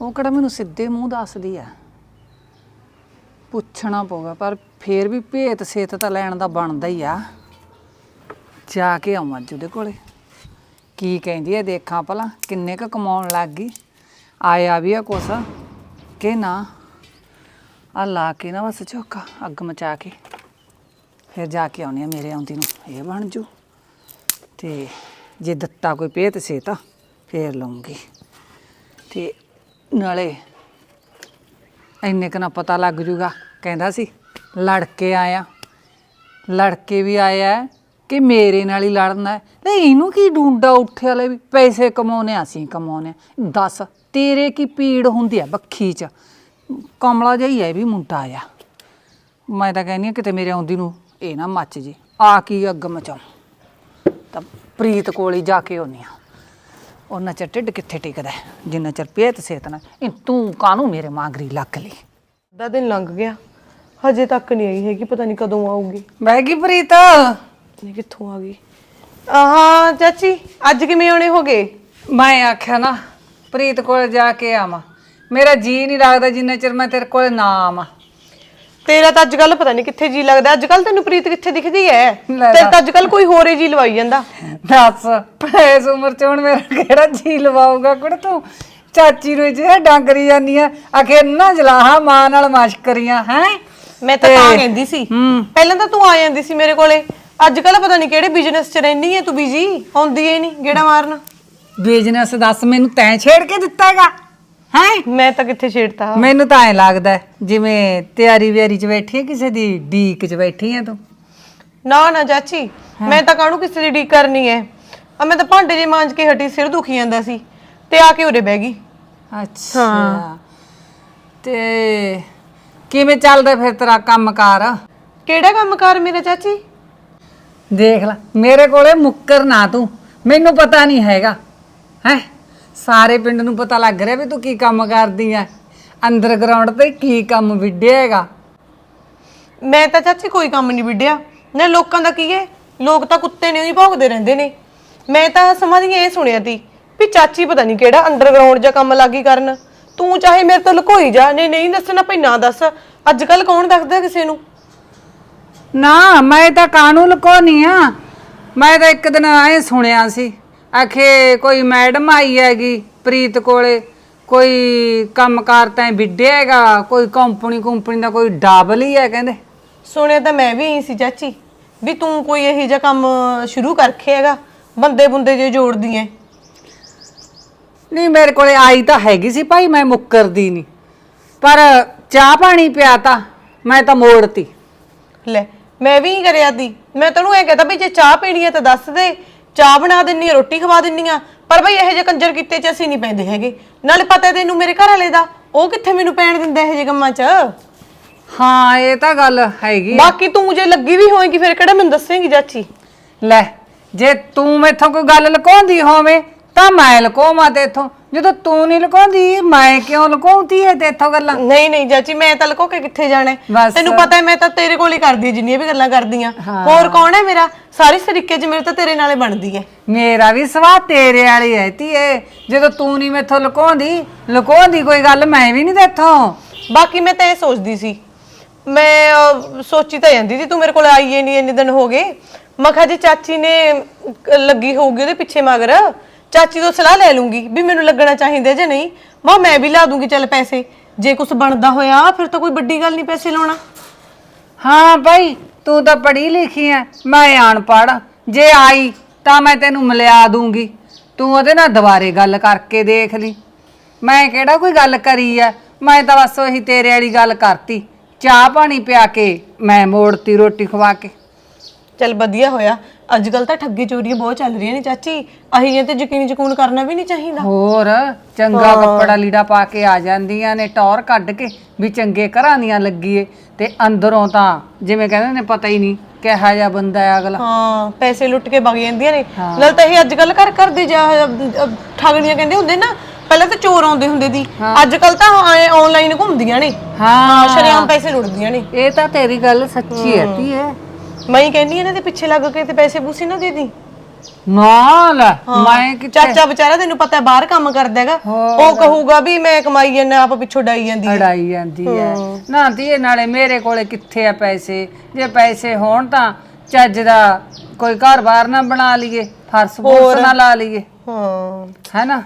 ਉਹ ਕਿਹੜਾ ਮੈਨੂੰ ਸਿੱਧੇ ਮੂੰਹ ਦੱਸਦੀ ਆ। ਪੁੱਛਣਾ ਪਊਗਾ, ਪਰ ਫੇਰ ਵੀ ਭੇਤ ਸੇਤ ਤਾਂ ਲੈਣ ਦਾ ਬਣਦਾ ਹੀ ਆ। ਜਾ ਕੇ ਆਵਾਂ ਅੱਜ ਉਹਦੇ ਕੋਲੇ। ਕੀ ਕਹਿੰਦੀ ਹੈ ਦੇਖਾਂ ਭਲਾ, ਕਿੰਨੇ ਕ ਕਮਾਉਣ ਲੱਗ ਗਈ। ਆਇਆ ਵੀ ਆ ਕੁਛ, ਕਿ ਨਾ। ਆ ਲਾ ਕੇ ਨਾ ਬਸ ਝੋਕਾ ਅੱਗ ਮਚਾ ਕੇ। ਫਿਰ ਜਾ ਕੇ ਆਉਣੀ ਆ ਮੇਰੇ ਆਉਂਦੀ ਨੂੰ, ਇਹ ਬਣ ਜੂ। ਤੇ ਜੇ ਦਿੱਤਾ ਕੋਈ ਪੇਤ ਸੇ ਤਾਂ ਫੇਰ ਲਵਾਂਗੀ ਤੇ ਨਾਲੇ, ਇੰਨੇ ਕੁ ਨਾ ਪਤਾ ਲੱਗ ਜੂਗਾ, ਕਹਿੰਦਾ ਸੀ। ਲੜ ਕੇ ਆਇਆ। ਲੜ ਕੇ ਵੀ ਆਇਆ ਹੈ ਕਿ ਮੇਰੇ ਨਾਲ ਹੀ ਲੜਨਾ ਹੈ। ਲੈ ਇਹਨੂੰ ਕੀ ਡੂੰਡਾ ਉੱਠੇ ਵਾਲੇ ਵੀ ਪੈਸੇ ਕਮਾਉਣੇ ਆ, ਅਸੀਂ ਕਮਾਉਣੇ ਆ। ਦੱਸ ਤੇਰੇ ਕੀ ਪੀੜ ਹੁੰਦੀ ਆ ਬੱਖੀ 'ਚ? ਕਮਲਾ ਜਿਹਾ ਹੈ ਵੀ ਮੁੰਡਾ ਆ। ਮੈਂ ਤਾਂ ਕਹਿੰਦੀ ਆ ਕਿਤੇ ਮੇਰੇ ਆਉਂਦੀ ਨੂੰ ਇਹ ਨਾ ਮੱਚ ਜੇ। ਆ ਕੀ ਅੱਗ ਮਚਾਉ? ਤਾਂ ਪ੍ਰੀਤ ਕੋਲ ਹੀ ਜਾ ਕੇ ਆਉਂਦੀ ਆ ਉਹਨਾਂ ਚਿਰ ਢਿੱਡ ਕਿੱਥੇ ਟਿਕਦਾ ਹੈ? ਜਿੰਨਾ ਚਿਰ ਪੇਤ ਸੇਤਨਾ ਇਹ ਤੂੰ ਕਾਹਨੂੰ ਮੇਰੇ ਮਾਂਗਰੀ ਲੱਗ ਲਈ?
ਅੱਧਾ ਦਿਨ ਲੰਘ ਗਿਆ। ਹਜੇ ਤੱਕ ਨਹੀਂ ਆਈ ਹੈਗੀ ਪਤਾ ਨਹੀਂ ਕਦੋਂ ਆਊਗੀ।
ਬਹਿ ਗਈ ਪ੍ਰੀਤ।
ਨਹੀਂ ਕਿੱਥੋਂ ਆ ਗਈ? ਆਹਾਂ ਚਾਚੀ ਅੱਜ ਕਿਵੇਂ ਆਉਣੇ ਹੋਗੇ?
ਮੈਂ ਆਖਿਆ ਨਾ ਪ੍ਰੀਤ ਕੋਲ ਜਾ ਕੇ ਆਵਾਂ। ਮੇਰਾ ਜੀ ਨਹੀਂ ਲੱਗਦਾ ਜਿੰਨਾ ਚਿਰ ਮੈਂ ਤੇਰੇ ਕੋਲ ਨਾ ਆਵਾਂ।
ਤੇਰਾ ਤਾਂ ਅੱਜ ਕੱਲ ਪਤਾ ਨਹੀਂ ਕਿੱਥੇ ਜੀ ਲੱਗਦਾ। ਅੱਜ ਕੱਲ ਤੈਨੂੰ ਪ੍ਰੀਤ ਕਿੱਥੇ ਦਿਖਦੀ ਐ
ਲੈ
ਤੇਰੇ ਤਾਂ ਅੱਜ ਕੱਲ ਕੋਈ ਹੋਰੇ ਜੀ ਲਵਾਈ ਜਾਂਦਾ।
ਦੱਸ ਇਸ ਉਮਰ ਚ ਹੁਣ ਮੇਰਾ ਕਿਹੜਾ ਜੀ ਲਵਾਊਗਾ ਕੁੜ ਤੂੰ? ਚਾਚੀ ਨੂੰ ਜਿਹੜਾ ਡਾਂਗਰੀ ਜਾਂਦੀ ਆ ਆਖੇ ਨਾ ਜਲਾਹਾ ਮਾਂ ਨਾਲ ਮਸ਼ਕਰੀਆਂ ਹੈ?
ਮੈਂ ਤਾਂ ਤਾਂ ਕਹਿੰਦੀ ਸੀ।
ਹੂੰ।
ਪਹਿਲਾਂ ਤਾਂ ਤੂੰ ਆ ਜਾਂਦੀ ਸੀ ਮੇਰੇ ਕੋਲੇ। ਅੱਜ ਕੱਲ ਪਤਾ ਨਹੀਂ ਕਿਹੜੇ ਬਿਜ਼ਨਸ 'ਚ ਰਹਿੰਦੀ ਐ ਤੂੰ ਬਿਜ਼ੀ ਆਉਂਦੀ ਏ ਨਹੀਂ ਗੇੜਾ ਮਾਰਨ।
ਬਿਜ਼ਨਸ ਦੱਸ ਮੈਨੂੰ ਤੈਂ ਛੇੜ ਕੇ ਦਿੱਤਾ ਹੈਗਾ ਹੈ?
ਮੈਂ ਤਾਂ ਕਿੱਥੇ ਛੇੜਤਾ?
ਮੈਨੂੰ ਤਾਂ ਐ ਲੱਗਦਾ ਹੈ, ਜਿਵੇਂ ਤਿਆਰੀ ਵਿਆਰੀ ਚ ਬੈਠੀ ਹੈ ਕਿਸੇ ਦੀ ਡੀਕ ਚ ਬੈਠੀ ਹੈ ਤੂੰ।
ਨਾ ਨਾ ਚਾਚੀ ਮੈਂ ਤਾਂ ਕਾਹਨੂੰ ਕਿਸੇ ਦੀ ਡੀਕ ਕਰਨੀ ਐ ਆ ਮੈਂ ਤਾਂ ਭਾਂਡੇ ਜੇ ਮਾਂਜ ਕੇ ਹਟੀ ਸਿਰ ਦੁਖੀ ਜਾਂਦਾ ਸੀ। ਤੇ ਆ ਕੇ ਉਰੇ ਬਹਿ ਗਈ।
ਅੱਛਾ। ਤੇ ਕਿਵੇਂ ਚੱਲਦਾ ਫਿਰ ਤੇਰਾ ਕੰਮਕਾਰ?
ਕਿਹੜਾ ਕੰਮ ਕਰ ਮੇਰੇ ਚਾਚੀ?
ਦੇਖ ਲੈ ਮੇਰੇ ਕੋਲੇ ਮੁੱਕਰ ਨਾ ਤੂੰ। ਮੈਨੂੰ ਪਤਾ ਨਹੀਂ ਹੈਗਾ। ਹੈ? ਸਾਰੇ ਪਿੰਡ ਨੂੰ ਪਤਾ ਲੱਗ ਰਿਹਾ ਵੀ ਤੂੰ ਕੀ ਕੰਮ ਕਰਦੀ ਆ ਅੰਡਰਗਰਾਉਂਡ ਤੇ ਕੀ ਕੰਮ ਵਿੱਢਿਆ ਹੈਗਾ।
ਮੈਂ ਤਾਂ ਚਾਚੀ ਕੋਈ ਕੰਮ ਨਹੀਂ ਵਿੱਢਿਆ। ਨਾ ਲੋਕਾਂ ਦਾ ਕੀ ਹੈ ਲੋਕ ਤਾਂ ਕੁੱਤੇ ਨੇ ਹੀ ਭੌਂਕਦੇ ਰਹਿੰਦੇ ਨੇ। ਮੈਂ ਤਾਂ ਸਮਝਦੀ ਇਹ ਸੁਣਿਆ ਤੀ ਵੀ ਚਾਚੀ ਪਤਾ ਨਹੀਂ ਕਿਹੜਾ ਅੰਡਰਗਰਾਉਂਡ ਜਾਂ ਕੰਮ ਲੱਗੀ ਕਰਨ। ਤੂੰ ਚਾਹੇ ਮੇਰੇ ਤੋਂ ਲੁਕੋਈ ਜਾ ਨਹੀਂ ਨਹੀਂ ਦੱਸਣਾ ਭਈ ਨਾ ਦੱਸ। ਅੱਜ ਕੱਲ ਕੌਣ ਦੱਸਦਾ ਕਿਸੇ ਨੂੰ?
ਨਾ ਮੈਂ ਤਾਂ ਕਾਨੂੰਨ ਲੁਕਾਉਣੀ ਆ? ਮੈਂ ਤਾਂ ਇੱਕ ਦਿਨ ਐ ਸੁਣਿਆ ਸੀ ਆਖੇ ਕੋਈ ਮੈਡਮ ਆਈ ਹੈਗੀ ਪ੍ਰੀਤ ਕੋਲੇ ਕੋਈ ਕੰਮਕਾਰ ਤਾਂ ਵਿੱਢਿਆ ਹੈਗਾ ਕੋਈ ਕੰਪਨੀ ਕੰਪਨੀ ਦਾ ਕੋਈ ਡਬਲ ਹੀ ਹੈ ਕਹਿੰਦੇ।
ਸੁਣਿਆ ਤਾਂ ਮੈਂ ਵੀ ਹੀ ਸੀ ਚਾਚੀ ਵੀ ਤੂੰ ਕੋਈ ਇਹੋ ਜਿਹਾ ਕੰਮ ਸ਼ੁਰੂ ਕਰਖੇ ਹੈਗਾ ਬੰਦੇ ਬੁੰਦੇ ਜੇ ਜੋੜਦੀ ਐ।
ਨਹੀਂ ਮੇਰੇ ਕੋਲੇ ਆਈ ਤਾਂ ਹੈਗੀ ਸੀ ਭਾਈ ਮੈਂ ਮੁੱਕਰਦੀ ਨਹੀਂ। ਪਰ ਚਾਹ ਪਾਣੀ ਪਿਆਤਾ ਮੈਂ ਤਾਂ ਮੋੜਤੀ।
ਲੈ ਮੈਂ ਵੀ ਕਰਿਆ ਤੀ। ਮੈਂ ਤੈਨੂੰ ਇਹ ਕਹਤਾ ਵੀ ਜੇ ਚਾਹ ਪੀਣੀ ਹੈ ਤਾਂ ਦੱਸ ਦੇ। ਚਾਹ ਬਣਾ ਦਿੰਨੀ ਆ ਰੋਟੀ ਖਵਾ ਦਿੰਨੀ ਆ। ਪਰ ਬਈ ਇਹੋ ਜਿਹੇ ਕੰਜਰ ਕੀਤੇ ਚ ਅਸੀਂ ਨਹੀਂ ਪੈਂਦੇ ਹੈਗੇ। ਨਾਲੇ ਪਤਾ ਤੈਨੂੰ ਮੇਰੇ ਘਰ ਵਾਲੇ ਦਾ ਉਹ ਕਿੱਥੇ ਮੈਨੂੰ ਪੈਣ ਦਿੰਦਾ ਇਹੋ ਜਿਹੇ ਕੰਮਾਂ 'ਚ?
ਹਾਂ ਇਹ ਤਾਂ ਗੱਲ ਹੈਗੀ ਆ।
ਬਾਕੀ ਤੂੰ ਜੇ ਲੱਗੀ ਵੀ ਹੋਏਗੀ ਫਿਰ ਕਿਹੜਾ ਮੈਨੂੰ ਦੱਸੇਂਗੀ ਚਾਚੀ?
ਲੈ ਜੇ ਤੂੰ ਮੈਥੋਂ ਕੋਈ ਗੱਲ ਲੁਕਾਉਂਦੀ ਹੋਵੇਂ ਤਾਂ ਮੈਂ ਲੁਕਾਵਾਂ ਤੇਥੋਂ ਜਦੋਂ ਤੂੰ ਨਹੀਂ ਲੁਕਾਉਂਦੀ ਮੈਂ ਕਿਉਂ ਲੁਕਾਉਂਦੀ ਐ ਤੇਥੋਂ ਗੱਲਾਂ?
ਨਹੀਂ ਨਹੀਂ ਚਾਚੀ ਮੈਂ ਤਾਂ ਲਕੋ ਕੇ ਕਿੱਥੇ ਜਾਣਾ ਹੈ?
ਬਸ।
ਤੈਨੂੰ ਪਤਾ ਹੈ ਮੈਂ ਤਾਂ ਤੇਰੇ ਕੋਲ ਹੀ ਕਰਦੀ ਜਿੰਨੀਆਂ ਵੀ ਗੱਲਾਂ ਕਰਦੀ ਆ ਹੋਰ ਕੌਣ ਹੈ ਮੇਰਾ? ਸਾਰੀ ਸਰੀਕੇ 'ਚ ਮੇਰੇ ਤਾਂ ਤੇਰੇ ਨਾਲੇ ਬਣਦੀ ਹੈ।
ਮੇਰਾ ਵੀ ਸਵਾਹ ਤੇਰੇ ਵਾਲੀ ਐ ਧੀਏ ਜਦੋਂ ਤੂੰ ਨਹੀਂ ਮੈਥੋਂ ਲੁਕਾਉਂਦੀ ਲੁਕਾਉਂਦੀ ਕੋਈ ਗੱਲ ਮੈਂ ਵੀ ਨਹੀਂ ਤੇਥੋਂ।
ਬਾਕੀ ਮੈਂ ਤਾਂ ਇਹ ਸੋਚਦੀ ਸੀ। ਮੈਂ ਅਹ, ਸੋਚੀ ਤਾਂ ਜਾਂਦੀ ਸੀ ਤੂੰ ਮੇਰੇ ਕੋਲ ਆਈ ਏ ਨਹੀਂ ਇੰਨੇ ਦਿਨ ਹੋ ਗਏ। ਮੈਂ ਕਿਹਾ ਜੇ ਚਾਚੀ ਨੇ ਅਹ, ਲੱਗੀ ਹੋਊਗੀ ਉਹਦੇ ਪਿੱਛੇ ਮਗਰ। ਚਾਚੀ ਤੋਂ ਸਲਾਹ ਲੈ ਲੂੰਗੀ ਵੀ ਮੈਨੂੰ ਲੱਗਣਾ ਚਾਹੀਦਾ ਜਾਂ ਨਹੀਂ ਮੈਂ ਮੈਂ ਵੀ ਲਾ ਦੂੰਗੀ ਚੱਲ ਪੈਸੇ। ਜੇ ਕੁਝ ਬਣਦਾ ਹੋਇਆ ਫਿਰ ਤਾਂ ਕੋਈ ਵੱਡੀ ਗੱਲ ਨਹੀਂ ਪੈਸੇ ਲਾਉਣਾ।
ਹਾਂ ਭਾਈ ਤੂੰ ਤਾਂ ਪੜ੍ਹੀ ਲਿਖੀ ਐ ਮੈਂ ਅਨਪੜ੍ਹ। ਜੇ ਆਈ ਤਾਂ ਮੈਂ ਤੈਨੂੰ ਮਿਲਿਆ ਦੂੰਗੀ। ਤੂੰ ਉਹਦੇ ਨਾਲ ਦੁਬਾਰੇ ਗੱਲ ਕਰਕੇ ਦੇਖ ਲਈ। ਮੈਂ ਕਿਹੜਾ ਕੋਈ ਗੱਲ ਕਰੀ ਐ? ਮੈਂ ਤਾਂ ਬਸ ਉਹੀ ਤੇਰੇ ਵਾਲੀ ਗੱਲ ਕਰਤੀ। ਚਾਹ ਪਾਣੀ ਪਿਆ ਕੇ ਮੈਂ ਮੋੜਤੀ ਰੋਟੀ ਖਵਾ ਕੇ।
ਚੱਲ ਵਧੀਆ ਹੋਇਆ। ਅੱਜ ਕੱਲ ਤਾਂ ਠੱਗੀ ਚੋਰੀਆਂ ਬਹੁਤ ਚੱਲ ਰਹੀਆਂ ਨੇ ਚਾਚੀ। ਅਹੀਂ ਤੇ ਯਕੀਨ ਯਕੂਨ ਕਰਨਾ ਵੀ ਨਹੀਂ ਚਾਹੀਦਾ।
ਹੋਰ ਚੰਗਾ ਕੱਪੜਾ ਲੀੜਾ ਪਾ ਕੇ ਆ ਜਾਂਦੀਆਂ ਨੇ ਟੌਰ ਕੱਢ ਕੇ ਵੀ ਚੰਗੇ ਘਰਾਂ ਦੀਆਂ ਲੱਗੀਏ ਤੇ ਅੰਦਰੋਂ ਤਾਂ ਜਿਵੇਂ ਕਹਿੰਦੇ ਨੇ ਪਤਾ ਹੀ ਨਹੀਂ ਕਿਹਾ ਜਿਹਾ ਬੰਦਾ ਹੈ ਅਗਲਾ।
ਹਾਂ ਪੈਸੇ ਲੁੱਟ ਕੇ ਵਗ ਜਾਂਦੀਆਂ ਨੇ। ਨਾਲ ਤਾਂ ਇਹ ਅੱਜ ਕੱਲ ਘਰ ਘਰ ਦੇ ਜਾ ਠੱਗਣੀਆਂ ਕਹਿੰਦੇ ਹੁੰਦੇ ਨਾ ਪਹਿਲਾਂ ਤਾਂ ਚੋਰ ਆਉਂਦੇ ਹੁੰਦੇ ਸੀ। ਅੱਜ ਕੱਲ ਤਾਂ ਆਨਲਾਈਨ ਘੁੰਮਦੀਆਂ ਨੇ।
ਹਾਂ।
ਸ਼ਰੇਆਮ ਪੈਸੇ ਲੁੱਟਦੀਆਂ ਨੇ।
ਇਹ ਤਾਂ ਤੇਰੀ ਗੱਲ ਸੱਚੀ ਹੈ। ਧੀਏ।
ਮੈਂ ਹੀ ਕਹਿੰਦੀ ਇਹਨਾਂ ਦੇ ਪਿੱਛੇ ਲੱਗ ਕੇ ਤੇ ਪੈਸੇ ਪੂਸੀ ਨਾ ਦੇ ਦੀ।
ਨਾ ਲੈ ਮੈਂ ਕਿ
ਚਾਚਾ ਵਿਚਾਰਾ ਤੈਨੂੰ ਪਤਾ ਹੈ ਬਾਹਰ ਕੰਮ ਕਰਦਾ ਹੈਗਾ। ਉਹ ਕਹੂਗਾ ਵੀ ਮੈਂ ਕਮਾਈ ਜਾਂਦਾ ਆਪ ਪਿੱਛੋਂ ਡਾਈ ਜਾਂਦੀ ਹੈ।
ਅੜਾਈ ਜਾਂਦੀ ਹੈ। ਨਾ ਧੀਏ ਨਾਲੇ ਮੇਰੇ ਕੋਲੇ ਕਿੱਥੇ ਆ ਪੈਸੇ? ਜੇ ਪੈਸੇ ਹੋਣ ਤਾਂ ਚੱਜ ਦਾ ਕੋਈ ਘਰ-ਬਾਰ ਨਾ ਬਣਾ ਲਈਏ ਫਰਸ਼ ਫੁਰਸ਼ ਨਾ ਲਾ ਲਈਏ।
ਹਾਂ।
ਹੈਨਾ?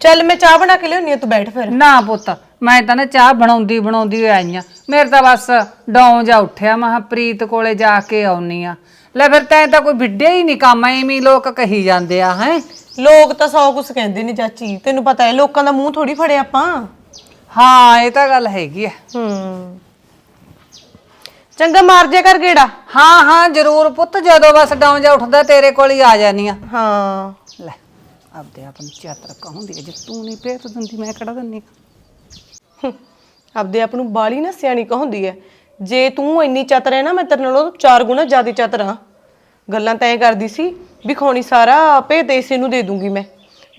ਚੱਲ ਮੈਂ ਚਾਹ ਬਣਾ ਕੇ ਲਿਆਉਣੀ ਆ ਤੂੰ ਬੈਠ ਫਿਰ।
ਨਾ ਪੁੱਤ ਮੈਂ ਤਾਂ ਨਾ ਚਾਹ ਬਣਾਉਂਦੀ ਬਣਾਉਂਦੀ ਹੋਈ ਆਈ ਆ। ਮੇਰੇ ਤਾਂ ਬਸ ਡੌਂ ਜਾ ਉੱਠਿਆ ਮਹਾ ਪ੍ਰੀਤ ਕੋਲੇ ਜਾ ਕੇ ਆਉਣੀ ਆ। ਲੈ ਫਿਰ ਤੈਂ ਤਾਂ ਕੋਈ ਵਿੱਡਿਆ ਹੀ ਨਹੀਂ ਕੰਮ ਐਵੇਂ ਲੋਕ ਕਹੀ ਜਾਂਦੇ ਆ ਹੈ?
ਲੋਕ ਤਾਂ ਸੌ ਕੁਛ ਕਹਿੰਦੇ ਨੇ ਚਾਚੀ ਤੈਨੂੰ ਪਤਾ ਹੈ ਲੋਕਾਂ ਦਾ ਮੂੰਹ ਥੋੜੀ ਫੜਿਆ ਆਪਾਂ?
ਹਾਂ ਇਹ ਤਾਂ ਗੱਲ ਹੈਗੀ ਆ।
ਹੂੰ। ਚੰਗਾ ਮਾਰ ਜੇ ਕਰ ਗੇੜਾ।
ਹਾਂ ਹਾਂ ਜ਼ਰੂਰ ਪੁੱਤ ਜਦੋਂ ਬਸ ਡੌਂ ਜਾ ਉੱਠਦਾ ਤੇਰੇ ਕੋਲ ਹੀ ਆ ਜਾਨੀ ਆ।
ਹਾਂ।
ਲੈ ਆਪਦੇ ਆਪ ਨੂੰ ਚਾਤਰ ਕਹੂੰਦੀ ਜੇ ਤੂੰ ਨਹੀਂ ਭੇਤ ਦਿੰਦੀ ਮੈਂ ਕਿਹੜਾ ਦਿੰਨੀ
ਹੂੰ। ਆਪਦੇ ਆਪ ਨੂੰ ਬਾਲੀ ਨਾ ਸਿਆਣੀ ਕਹੁੰਦੀ ਐ। ਜੇ ਤੂੰ ਇੰਨੀ ਚਤਰ ਹੈ ਨਾ, ਮੈਂ ਤੇਰੇ ਨਾਲੋਂ ਚਾਰ ਗੁਣਾ ਜ਼ਿਆਦਾ ਚਤਰ ਹਾਂ ਗੱਲਾਂ ਤਾਂ ਇਹ ਕਰਦੀ ਸੀ ਵੀ ਖੋਣੀ ਸਾਰਾ ਭੇਤ ਇਸੇ ਨੂੰ ਦੇ ਦੂੰਗੀ ਮੈਂ।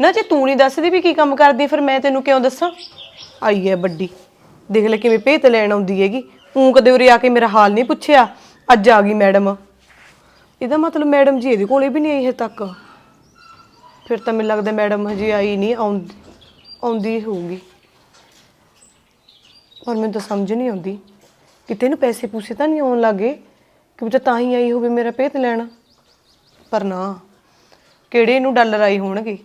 ਨਾ, ਜੇ ਤੂੰ ਨਹੀਂ ਦੱਸਦੀ ਵੀ ਕੀ ਕੰਮ ਕਰਦੀ, ਫਿਰ ਮੈਂ ਤੈਨੂੰ ਕਿਉਂ ਦੱਸਾਂ? ਆਈ ਐ ਵੱਡੀ। ਦੇਖ ਲੈ ਕਿਵੇਂ ਭੇਤ ਲੈਣ ਆਉਂਦੀ ਹੈਗੀ। ਤੂੰ ਕਦੇ ਉਰੇ ਆ ਕੇ ਮੇਰਾ ਹਾਲ ਨਹੀਂ ਪੁੱਛਿਆ। ਅੱਜ ਆ ਗਈ ਮੈਡਮ। ਇਹਦਾ ਮਤਲਬ ਮੈਡਮ ਜੀ ਇਹਦੇ ਕੋਲੇ ਵੀ ਨਹੀਂ ਆਈ ਹੈ ਤੱਕ। ਫਿਰ ਤਾਂ ਮੈਨੂੰ ਲੱਗਦਾ ਮੈਡਮ ਹਜੇ ਆਈ ਨਹੀਂ, ਆਉਂਦੀ ਆਉਂਦੀ ਹੋਊਗੀ। ਪਰ ਮੈਨੂੰ ਤਾਂ ਸਮਝ ਨਹੀਂ ਆਉਂਦੀ। ਕਿਤੇ ਨੂੰ ਪੈਸੇ ਪੂਸੇ ਤਾਂ ਨਹੀਂ ਆਉਣ ਲੱਗੇ ਕਿ ਵੀ ਤਾਂ ਹੀ ਆਈ ਹੋਵੇ ਮੇਰਾ ਭੇਤ ਲੈਣਾ। ਪਰ ਨਾ, ਕਿਹੜੇ ਨੂੰ ਡਾਲਰ ਆਈ ਹੋਣਗੇ?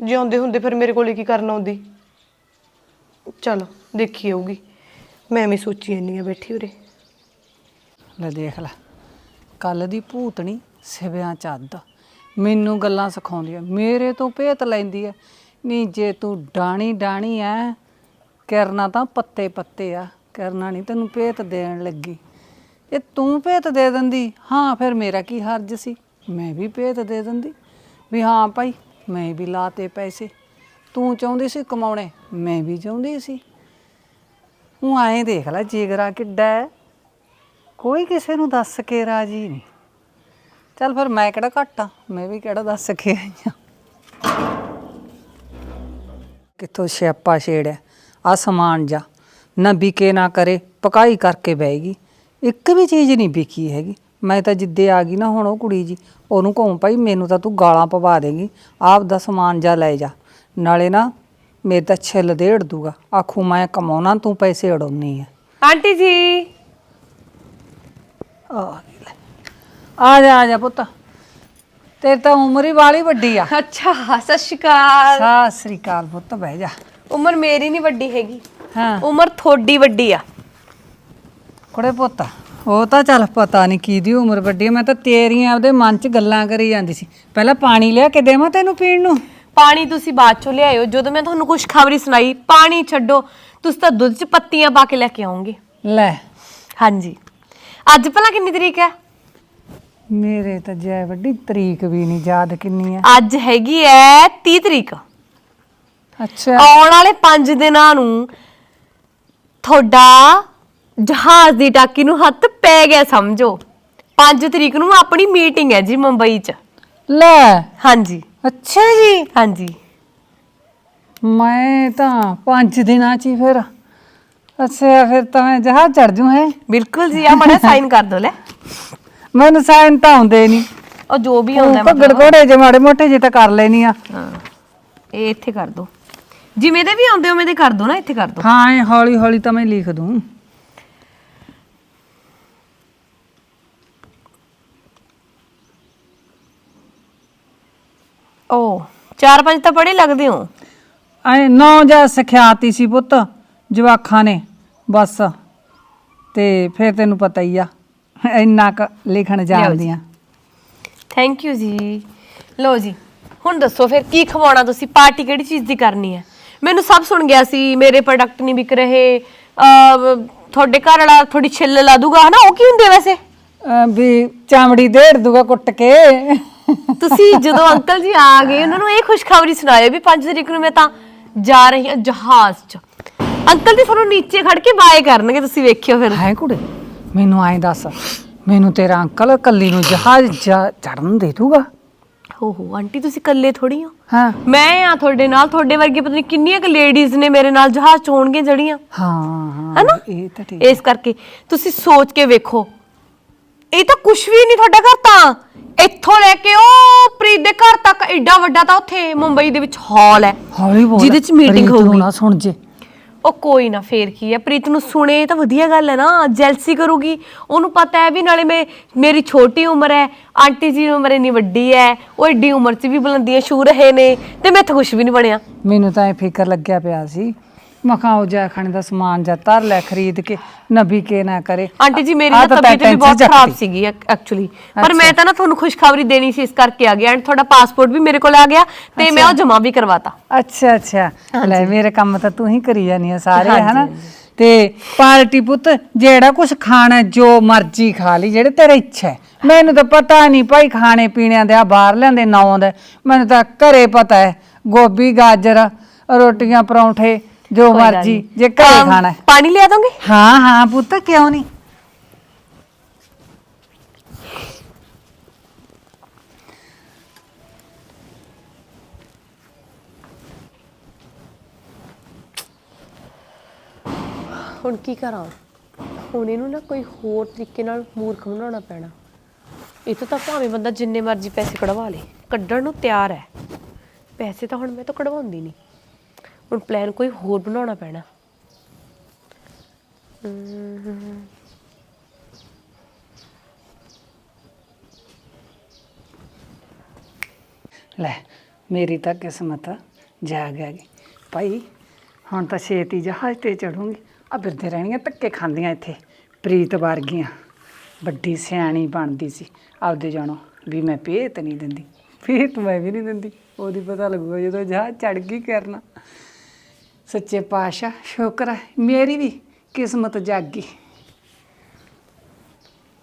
ਜੇ ਆਉਂਦੇ ਹੁੰਦੇ ਫਿਰ ਮੇਰੇ ਕੋਲੇ ਕੀ ਕਰਨ ਆਉਂਦੀ? ਚਲ, ਦੇਖੀ ਆਊਗੀ। ਮੈਂ ਵੀ ਸੋਚੀ ਇੰਨੀ ਆ ਬੈਠੀ ਉਰੇ।
ਲੈ ਦੇਖ ਲੈ ਕੱਲ ਦੀ ਭੂਤਣੀ ਸਿਵਿਆਂ ਚੱਦ। ਮੈਨੂੰ ਗੱਲਾਂ ਸਿਖਾਉਂਦੀ ਆ, ਮੇਰੇ ਤੋਂ ਭੇਤ ਲੈਂਦੀ ਆ। ਨਹੀਂ ਜੇ ਤੂੰ ਡਾਣੀ ਡਾਣੀ ਐ ਕਰਨਾ ਤਾਂ ਪੱਤੇ ਪੱਤੇ ਆ, ਕਰਨਾ ਨਹੀਂ, ਤੈਨੂੰ ਭੇਤ ਦੇਣ ਲੱਗੀ। ਇਹ ਤੂੰ ਭੇਤ ਦੇ ਦਿੰਦੀ, ਹਾਂ, ਫਿਰ ਮੇਰਾ ਕੀ ਹਰਜ ਸੀ? ਮੈਂ ਵੀ ਭੇਤ ਦੇ ਦਿੰਦੀ। ਵੀ ਹਾਂ ਭਾਈ, ਮੈਂ ਵੀ ਲਾਤੇ ਪੈਸੇ। ਤੂੰ ਚਾਹੁੰਦੀ ਸੀ ਕਮਾਉਣੇ, ਮੈਂ ਵੀ ਚਾਹੁੰਦੀ ਸੀ। ਉਹ ਐਂ ਦੇਖ ਲੈ, ਜਿਗਰਾ ਕਿੱਡਾ ਹੈ। ਕੋਈ ਕਿਸੇ ਨੂੰ ਦੱਸ ਕੇ ਰਾਜੀ ਨਹੀਂ। ਚੱਲ ਫਿਰ ਮੈਂ ਕਿਹੜਾ ਘੱਟ ਆ? ਮੈਂ ਵੀ ਕਿਹੜਾ ਦੱਸ ਕੇ ਆਈ ਆ। ਕਿੱਥੋਂ ਸਿਆਪਾ ਛੇੜਿਆ? ਆ ਸਮਾਨ ਜਾ। ਨਾ ਵਿਕੇ ਨਾ ਕਰੇ ਪਕਾਈ ਕਰਕੇ ਬਹਿਗੀ ਇੱਕ ਵੀ ਚੀਜ਼ ਨਹੀਂ ਵਿਕੀ ਹੈਗੀ। ਮੈਂ ਤਾਂ ਜਿੱਦੇ ਆ ਗਈ ਨਾ ਹੁਣ ਉਹ ਕੁੜੀ ਜੀ ਉਹਨੂੰ ਕਹੂੰ ਭਾਈ ਮੈਨੂੰ ਤਾਂ ਤੂੰ ਗਾਲਾਂ ਪਵਾ ਦੇਗੀ। ਆਪ ਦਾ ਸਮਾਨ ਜਾ ਲੈ ਜਾ। ਨਾਲੇ ਨਾ ਮੇਰੇ ਤਾਂ ਛਿੱਲ ਦੇੜ ਦੂਗਾ। ਆਖੂ ਮੈਂ ਕਮਾਉਣਾ ਤੂੰ ਪੈਸੇ ਉਡਾਉਣੀ ਆ।
ਆਂਟੀ ਜੀ।
ਆ ਗਈ ਲੈ। ਆ ਜਾ ਆ ਜਾ ਪੁੱਤ। ਤੇਰੀ ਤਾਂ ਉਮਰ ਹੀ ਵਾਲੀ ਵੱਡੀ ਆ।
ਅੱਛਾ ਸਤਿ ਸ਼੍ਰੀ ਅਕਾਲ।
ਸਤਿ ਸ੍ਰੀ ਅਕਾਲ ਪੁੱਤ ਬਹਿ ਜਾ।
ਉਮਰ ਮੇਰੀ ਨਹੀਂ ਵੱਡੀ ਹੈਗੀ।
ਹਾਂ।
ਉਮਰ ਥੋੜੀ ਵੱਡੀ ਆ।
ਕੁੜੇ ਪੁੱਤ ਉਹ ਤਾਂ ਚੱਲ ਪਤਾ ਨਹੀਂ ਕਿਹਦੀ ਉਮਰ ਵੱਡੀ ਆ। ਮੈਂ ਤਾਂ ਤੇਰੀਆਂ ਉਹਦੇ ਮਨ 'ਚ ਗੱਲਾਂ ਕਰੀ ਜਾਂਦੀ ਸੀ। ਪਹਿਲਾਂ ਪਾਣੀ ਲਿਆ ਕੇ ਦੇਵਾਂ ਤੈਨੂੰ ਪੀਣ ਨੂੰ?
ਪਾਣੀ ਤੁਸੀਂ ਬਾਅਦ ਚੋਂ ਲਿਆਇਓ। ਜਦੋਂ ਮੈਂ ਤੁਹਾਨੂੰ ਕੁਝ ਖਬਰੀ ਸੁਣਾਈ ਪਾਣੀ ਛੱਡੋ। ਤੁਸੀਂ ਤਾਂ ਦੁੱਧ 'ਚ ਪੱਤੀਆਂ ਪਾ ਕੇ ਲੈ ਕੇ ਆਉਂਗੇ
ਲੈ।
ਹਾਂਜੀ। ਅੱਜ ਭਲਾ ਕਿੰਨੀ ਤਰੀਕ ਹੈ?
ਮੇਰੇ ਤਾਂ ਜੈ ਵੱਡੀ ਤਰੀਕ ਵੀ ਨਹੀਂ ਯਾਦ ਕਿੰਨੀ ਆ
ਅੱਜ ਹੈਗੀ ਹੈ 30 ਤਰੀਕ।
ਅੱਛਾ।
ਆਉਣ ਵਾਲੇ 5 ਦਿਨਾਂ ਨੂੰ ਤੁਹਾਡਾ ਜਹਾਜ਼ ਦੀ ਟਾਕੀ ਨੂੰ ਹੱਥ ਪੈ ਗਿਆ ਸਮਝੋ। 5 ਤਰੀਕ ਨੂੰ ਆਪਣੀ ਮੀਟਿੰਗ ਹੈ ਜੀ ਮੁੰਬਈ 'ਚ।
ਲੈ।
ਹਾਂਜੀ।
ਅੱਛਾ ਜੀ।
ਹਾਂਜੀ।
ਮੈਂ ਤਾਂ 5 ਦਿਨਾਂ 'ਚ ਹੀ ਫਿਰ ਅੱਛਾ ਫਿਰ ਤਾਂ ਮੈਂ ਜਹਾਜ਼ ਚੜ ਜੂ ਹੈ।
ਬਿਲਕੁਲ ਜੀ ਆ ਮੜਾ ਸਾਈਨ ਕਰ ਦੋ ਲੈ।
ਮੈਨੂੰ ਸਾਇਨ ਤਾਂ ਆਉਂਦੇ ਨਹੀਂ
ਉਹ ਜੋ ਵੀ ਆਉਂਦਾ
ਘੱਗੜ ਘੋੜੇ ਜੇ ਮਾੜੇ ਮੋਟੇ ਜੇ ਤਾਂ ਕਰ ਲੈਣੀ ਆ।
ਹਾਂ ਇਹ ਇੱਥੇ ਕਰ ਦੋ। ਜਿਵੇਂ ਦੇ ਵੀ ਆਉਂਦੇ ਉਵੇਂ ਦੇ ਕਰ ਦੋ ਨਾ ਇੱਥੇ ਕਰ ਦੋ।
ਹਾਂ ਇਹ ਹੌਲੀ ਹੌਲੀ ਤਾਂ ਮੈਂ ਲਿਖ ਦੂੰ।
ਓ ਚਾਰ ਪੰਜ ਤਾਂ ਬੜੇ ਲੱਗਦੇ ਹੋ।
ਐ ਨੌ ਜਾਂ ਸਿਖਿਆਤੀ ਸੀ ਪੁੱਤ ਜਵਾਖਾਂ ਨੇ ਬਸ। ਤੇ ਫਿਰ ਤੈਨੂੰ ਪਤਾ ਹੀ ਆ ਇੰਨਾ ਕ ਲਿਖਣ ਜਾਣਦੀਆਂ।
ਥੈਂਕ ਯੂ ਜੀ। ਲਓ ਜੀ ਹੁਣ ਦੱਸੋ ਫਿਰ ਕੀ ਖਵਾਉਣਾ ਤੁਸੀਂ? ਪਾਰਟੀ ਕਿਹੜੀ ਚੀਜ਼ ਦੀ ਕਰਨੀ ਹੈ? ਮੈਨੂੰ ਸਭ ਸੁਣ ਗਿਆ ਸੀ ਮੇਰੇ ਪ੍ਰੋਡਕਟ ਨਹੀਂ ਵਿਕ ਰਹੇ ਅਹ, ਤੁਹਾਡੇ ਘਰ ਵਾਲਾ ਥੋੜੀ ਛਿੱਲ ਲਾ ਦੂਗਾ ਹਨਾ? ਉਹ ਕੀ ਹੁੰਦੇ ਆ ਵੈਸੇ?
ਅਹ ਵੀ ਚਾਮੜੀ ਦੇੜ ਦੂਗਾ ਕੁੱਟ ਕੇ।
ਤੁਸੀਂ ਜਦੋਂ ਅੰਕਲ ਜੀ ਆ ਗਏ ਉਹਨਾਂ ਨੂੰ ਇਹ ਖੁਸ਼ਖਬਰੀ ਸੁਣਾਇਓ ਵੀ 5 ਤਰੀਕ ਨੂੰ ਮੈਂ ਤਾਂ ਜਾ ਰਹੀ ਹਾਂ ਜਹਾਜ਼ 'ਚ। ਅੰਕਲ ਜੀ ਤੁਹਾਨੂੰ ਨੀਚੇ ਖੜ ਕੇ ਬਾਏ ਕਰਨਗੇ ਤੁਸੀਂ ਵੇਖਿਓ ਫਿਰ।
ਹੈ ਕੁੜੇ ਮੈਨੂੰ ਐਂ ਦੱਸ ਮੈਨੂੰ ਤੇਰਾ ਅੰਕਲ ਕੱਲੀ ਨੂੰ ਜਹਾਜ਼ ਚੜਨ ਦੇ ਦੂਗਾ?
ਹੋ ਹੋ ਆਂਟੀ ਤੁਸੀਂ ਇਕੱਲੇ ਥੋੜੀ ਹੋ।
ਹਾਂ।
ਮੈਂ ਆ ਤੁਹਾਡੇ ਨਾਲ ਤੁਹਾਡੇ ਵਰਗੇ ਪਤਾ ਨਹੀਂ ਕਿੰਨੀਆਂ ਕੁ ਲੇਡੀਜ਼ ਨੇ ਮੇਰੇ ਨਾਲ ਜਹਾਜ਼ 'ਚ ਜੜੀਆਂ।
ਹਾਂ ਹਾਂ
ਹੈਨਾ?
ਇਹ ਤਾਂ ਠੀਕ।
ਇਸ ਕਰਕੇ ਤੁਸੀਂ ਸੋਚ ਕੇ ਵੇਖੋ। ਇਹ ਤਾਂ ਕੁਝ ਵੀ ਨਹੀਂ ਤੁਹਾਡਾ ਘਰ ਤਾਂ। ਇੱਥੋਂ ਲੈ ਕੇ ਉਹ ਪ੍ਰੀਤ ਦੇ ਘਰ ਤੱਕ ਐਡਾ ਵੱਡਾ ਤਾਂ ਉੱਥੇ ਮੁੰਬਈ ਦੇ ਵਿੱਚ ਹਾਲ ਹੈ।
ਹੌਲੀ ਬੋਲ
ਜਿਹਦੇ 'ਚ meeting
ਪ੍ਰੀਤ ਨੂੰ
ਹੋਊਗੀ।
ਨਾ ਸੁਣ ਜੇ।
ਉਹ ਕੋਈ ਨਾ, ਫੇਰ ਕੀ ਹੈ ਪ੍ਰੀਤ ਨੂੰ ਸੁਣੇ ਤਾਂ ਵਧੀਆ ਗੱਲ ਹੈ ਨਾ ਜੈਲਸੀ ਕਰੂਗੀ। ਉਹਨੂੰ ਪਤਾ ਹੈ ਵੀ ਨਾਲੇ ਮੈਂ ਮੇਰੀ ਛੋਟੀ ਉਮਰ ਹੈ, ਆਂਟੀ ਜੀ ਦੀ ਉਮਰ ਇੰਨੀ ਵੱਡੀ ਹੈ, ਉਹ ਏਡੀ ਉਮਰ 'ਚ ਵੀ ਬੁਲੰਦੀਆਂ ਛੂ ਰਹੇ ਨੇ, ਤੇ ਮੈਥੋਂ ਕੁਝ ਵੀ ਨਹੀਂ ਬਣਿਆ।
ਮੈਨੂੰ ਤਾਂ ਇਹ ਫਿਕਰ ਲੱਗਿਆ ਪਿਆ ਸੀ ਮਖਾਂ ਉਹ ਜਾ ਖਾਣੇ ਦਾ ਸਮਾਨ ਜਾਂ ਧਰ ਲੈ ਖਰੀਦ ਕੇ ਨਬੀ ਕੇ ਨਾ ਕਰੇ।
ਆਂਟੀ ਜੀ ਮੇਰੀ
ਆਹ
ਨਾ
ਤਾਂ
ਤਬੀਅਤ ਵੀ
tension
ਬਹੁਤ ਖਰਾਬ। ਸੀਗੀ ਐਕਚੁਅਲੀ ਪਰ ਮੈਂ ਤਾਂ ਨਾ ਤੁਹਾਨੂੰ ਖੁਸ਼ਖਬਰੀ ਦੇਣੀ ਸੀ ਇਸ ਕਰਕੇ ਆ ਗਿਆ। ਐਂਡ ਤੁਹਾਡਾ ਪਾਸਪੋਰਟ ਵੀ ਮੇਰੇ ਕੋਲ ਆ ਗਿਆ ਤੇ ਮੈਂ ਉਹ ਜਮ੍ਹਾਂ ਵੀ ਕਰਵਾਤਾ।
ਅੱਛਾ ਅੱਛਾ। ਲੈ ਮੇਰੇ ਕੰਮ ਤਾਂ ਤੂੰ ਹੀ ਕਰੀ ਜਾਨੀ ਆ ਸਾਰੇ ਹਨਾ? ਤੇ ਪਾਰਟੀ ਪੁੱਤ ਜਿਹੜਾ ਕੁਝ ਖਾਣਾ ਜੋ ਮਰਜ਼ੀ ਖਾ ਲਈ ਜਿਹੜੇ ਤੇਰੀ ਇੱਛਾ ਹੈ। ਮੈਨੂੰ ਤਾਂ ਪਤਾ ਨਹੀਂ ਭਾਈ ਖਾਣੇ ਪੀਣਿਆਂ ਦੇ ਆ ਬਾਹਰ ਲਿਆਂਦੇ ਨੌਂ ਦੇ। ਮੈਨੂੰ ਤਾਂ ਘਰੇ ਪਤਾ ਹੈ ਗੋਭੀ ਗਾਜਰ ਰੋਟੀਆਂ ਪਰੌਂਠੇ। ਜੋ
ਕੋਈ ਗੱਲ
ਮਰਜ਼ੀ
ਨਹੀਂ।
ਜੇ ਘਰੇ
ਅਮ,
ਖਾਣਾ ਹੈ।
ਪਾਣੀ ਲਿਆ ਦੋਗੇ?
ਹਾਂ ਹਾਂ ਪੁੱਤ ਕਿਉਂ ਨਹੀਂ?
ਹੁਣ ਕੀ ਕਰਾਂ? ਹੁਣ ਇਹਨੂੰ ਨਾ ਕੋਈ ਹੋਰ ਤਰੀਕੇ ਨਾਲ ਮੂਰਖ ਬਣਾਉਣਾ ਪੈਣਾ। ਇਹ ਤੋਂ ਤਾਂ ਭਾਵੇਂ ਬੰਦਾ ਜਿੰਨੇ ਮਰਜ਼ੀ ਪੈਸੇ ਕਢਵਾ ਲੇ ਕੱਢਣ ਨੂੰ ਤਿਆਰ ਹੈ। ਪੈਸੇ ਤਾਂ ਹੁਣ ਮੈਂ ਤਾਂ ਕਢਵਾਉਂਦੀ ਨਹੀਂ। ਹੁਣ ਪਲਾਨ ਕੋਈ ਹੋਰ ਬਣਾਉਣਾ ਪੈਣਾ।
ਲੈ, ਮੇਰੀ ਤਾਂ ਕਿਸਮਤ ਜਾਗ ਗਈ। ਭਾਈ, ਹੁਣ ਤਾਂ ਛੇਤੀ ਜਹਾਜ਼ ਤੇ ਚੜੂੰਗੀ ਆ ਫਿਰਦੇ ਰਹਿਣੀਆਂ ਧੱਕੇ ਖਾਂਦੀਆਂ ਇੱਥੇ, ਪ੍ਰੀਤ ਵਰਗੀਆਂ। ਵੱਡੀ ਸਿਆਣੀ ਬਣਦੀ ਸੀ। ਆਪਦੇ ਜਾਣੋ ਵੀ ਮੈਂ ਭੇਤ ਨਹੀਂ ਦਿੰਦੀ। ਭੇਤ ਮੈਂ ਵੀ ਨਹੀਂ ਦਿੰਦੀ। ਉਹਦੀ ਪਤਾ ਲੱਗੂਗਾ ਜਦੋਂ ਜਹਾਜ਼ ਚੜ ਗਈ ਕਰਨਾ। ਸੱਚੇ ਪਾਤਸ਼ਾਹ ਸ਼ੁਕਰ ਹੈ। ਮੇਰੀ ਵੀ ਕਿਸਮਤ ਜਾਗੀ।